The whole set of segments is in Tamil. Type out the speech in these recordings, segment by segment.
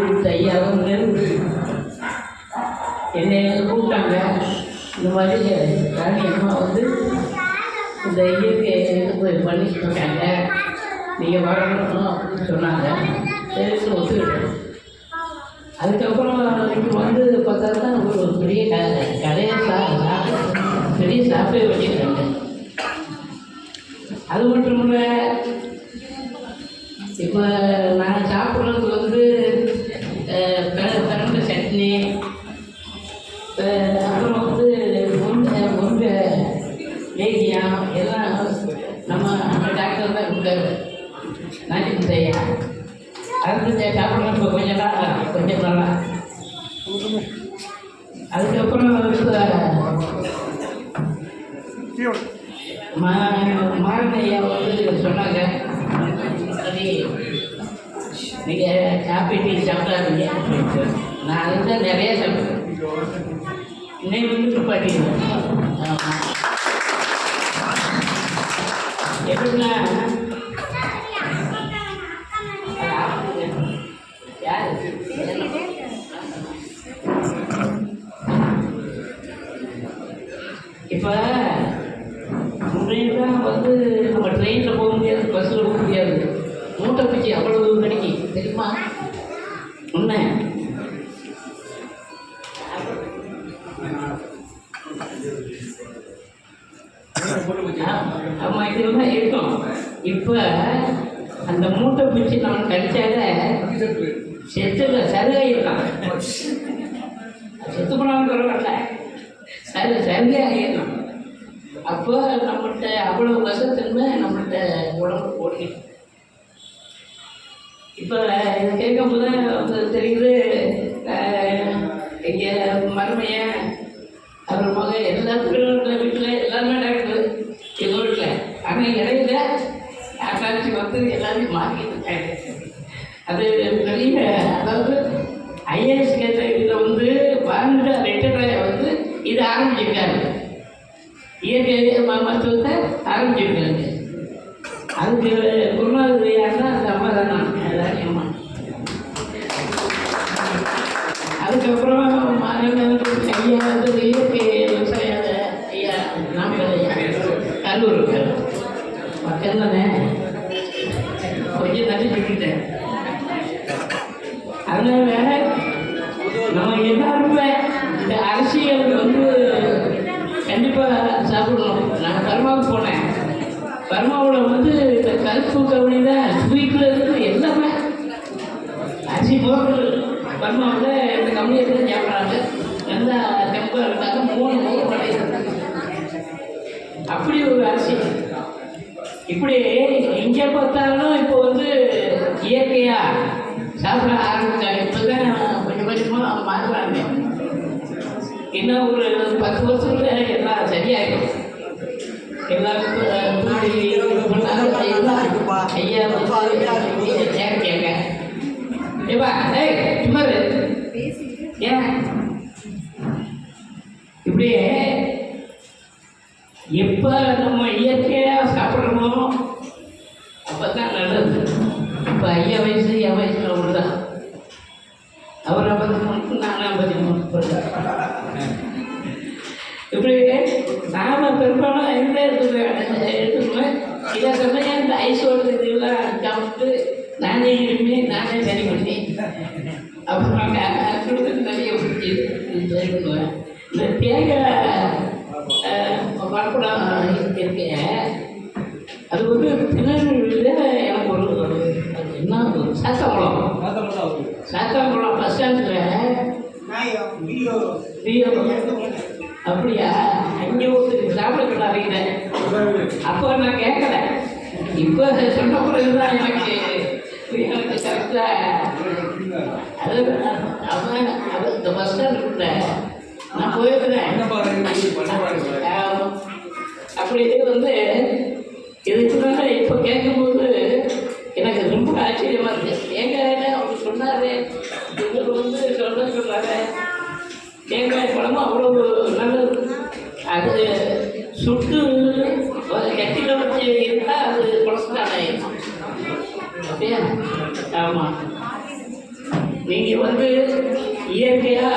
நாட்டு ஐயா வந்து என்னை கூப்பிட்டாங்க. இந்த மாதிரி ராணி அம்மா வந்து இந்த இயற்கை இது பண்ணிட்டு இருக்காங்க. நீங்கள் வரணும் அப்படின்னு சொன்னாங்க. சரின்னு ஒத்துக்கிட்டேன். அதுக்கப்புறம் இங்கே வந்து பார்த்தா தான் ஒரு பெரிய க கடையை சா பெரிய சாப்பிட வச்சுருக்காங்க அது மட்டும் இல்லை இப்போ லேகியம் எல்லாம் நம்ம நம்ம டாக்டர் தான் கொடுத்தாரு நாட்டி முத்தையா அது சாப்பிட்ற இப்போ கொஞ்சம் தான் கொஞ்சம் நல்லா அதுக்கப்புறம் இப்போ மாரணையா வந்து சொன்னாங்க சரி நீங்கள் காப்பி டீ சாப்பிடாதீங்க. நான் அதுதான் நிறைய சாப்பிட்டேன் இன்னைக்கு வந்து ஆமாம் எப்படின்னா யார் இப்போ முன்னையெல்லாம் வந்து நம்ம ட்ரெயினில் போக முடியாது பஸ்ஸில் போக முடியாது. மூட்டை பிச்சு அவ்வளோ கிடைக்கும் தெரியுமா? உண்மை அம்மா இது தான் இருக்கும். இப்போ அந்த மூட்டை பிடிச்சி நம்ம கடிச்சால செத்துல சருகாயிருக்கான் செத்து போனாலும் பரவாயில்ல. சரு சருகாயிடலாம் அப்போ நம்மகிட்ட அவ்வளோ வசத்தன்மை நம்மகிட்ட உடம்பு போட்டு இப்போ இதை கேட்கும்போது வந்து தெரியும் அது பெரிய அதாவது ஐஏஎஸ் கேட்டகரியில் வந்து வாழ்ந்த ரெட்டரை வந்து இது ஆரம்பிச்சிருக்காரு. இயற்கை மருத்துவத்தை ஆரம்பிச்சிருக்காங்க அதுக்கு குருநாதர் தான் அந்த அம்மா தான் நான். அம்மா. அதுக்கப்புறம் ஐயா வந்து இயற்கை விவசாய ஐயா நாமக்கல் ஐயா. கல்லூர் பக்கம் தானே கொஞ்சம் தள்ளி சொல்லிட்டேன் அதனால நம்ம எல்லாருமே இந்த அரசியல் வந்து கண்டிப்பாக சாப்பிடணும். நான் பர்மாவுக்கு போனேன். பர்மாவில் வந்து இந்த கருப்பு கவுனி தான் ஸ்வீட்டில் இருந்து எல்லாமே அரிசி போகிறது பர்மாவில் இந்த கம்பெனியை தான் சாப்பிட்றாங்க. நல்லா தெம்பாக இருந்தாங்க மூணு மூணு அப்படி ஒரு அரிசி. இப்படி எங்கே பார்த்தாலும் இப்போ வந்து இயற்கையாக சாப்பிட ஆரம்பித்தாங்க இப்போ தான் கொஞ்சம் கொஞ்சமாக மாறுறாங்க. இன்னும் ஒரு பத்து வருஷத்தில் எல்லாம் சரியாயிடும். எல்லாருக்கும் ஐயா கேட்க ஏய் சும்மா ஏன்? எப்போ நம்ம இயற்கையாக சாப்பிட்றோமோ? அப்போ தான் நல்லது. இப்போ ஐயா வயசு என் வயசுல ஒன்று தான் அவர் ஐம்பத்தி மூணு நான் ஐம்பத்தி மூணு இப்படி நாம பெரும்பாலும் எந்த எடுத்துக்க எடுத்துக்குவேன் சில சமயம் இந்த ஐசோடு இதெல்லாம் சாப்பிட்டு நானே இருமே நானே சரி பண்ணி அப்புறம் நிறைய பிடிச்சி சரி பண்ணுவேன் இந்த தேங்காய் பழப்படம் இருக்கேன் அது வந்து திருநெல்வேலியில் எனக்கு ஒரு அது என்ன சாத்தாங்குளம் சாத்தாங்குளம் பஸ் ஸ்டாண்டில் அப்படியா அங்கே ஒரு சாப்பிட கொண்டாடுறீங்க அப்போ நான் கேட்கல இப்போ சொன்ன பிறகுதான் எனக்கு எனக்கு கரெக்டாக அது அவன் இந்த பஸ் ஸ்டாண்ட் நான் போயிருக்கிறேன் அப்படி வந்து இதுக்கு தான் இப்போ கேட்கும்போது எனக்கு ரொம்ப ஆச்சரியமா இருக்கு. ஏங்க அவர் சொன்னார்? இவர் வந்து சொல்ல சொன்னாரு. தேங்காய் பழமும் அவ்வளவு நல்லது. அது சுட்டு கட்டில வச்சு இருந்தால் அது கொலஸ்ட்ரால் ஆயிடும் அப்படியா? ஆமாம் நீங்கள் வந்து இயற்கையாக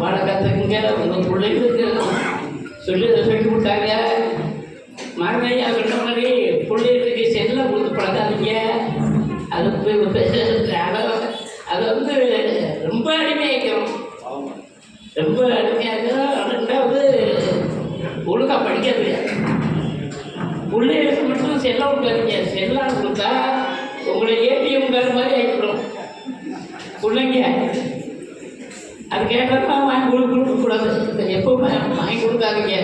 வாழ கற்றுக்குங்க உங்கள் பிள்ளைகளுக்கு சொல்லி சொல்லி கொடுத்தாங்க. மரணையா சொன்ன மாதிரி பிள்ளைகளுக்கு செல்ல கொடுத்து பழகாதீங்க. அது போய் வந்து அதை அதை வந்து ரொம்ப அடிமையாக்கிறோம் ரொம்ப அடிமையாக ரெண்டாவது ஒழுங்காக படிக்கிறது பிள்ளைகளுக்கு மட்டும் செல்லம் கொடுக்காதீங்க செல்லம் கொடுத்தா உங்களை ஏடிஎம் கார்டு மாதிரி ஆகிக்கிறோம் பிள்ளைங்க. அது கேட்டால் வாங்கி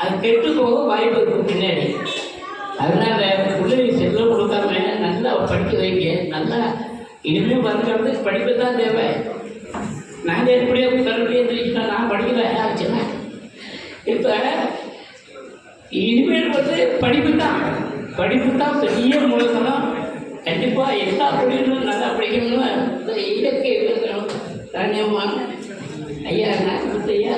அது கெட்டு போக வாய்ப்பு இருக்கும் பின்னாடி. அதனால பிள்ளைங்க செல்லம் கொடுக்காம நல்லா படிக்க வைங்க. நல்லா இனிமேல் வருகிறது படிப்பு தான் தேவை நாங்கள் எப்படியோ கல்வியை தெரிஞ்சுட்டோம் நான் படிக்கல. ஆச்சுன்னா இப்போ இனிமேல் வந்து படிப்பு தான் படிப்பு தான் பெரிய மூலதனம் கண்டிப்பாக எல்லா பிள்ளைகளும் நல்லா படிக்கணும்னு இந்த இயற்கை விவசாயம் தானியம்மா ஐயா நான் ஐயா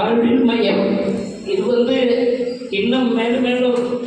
வாழ்வியல் மையம். இது வந்து இன்னும் மேலும் மேலும்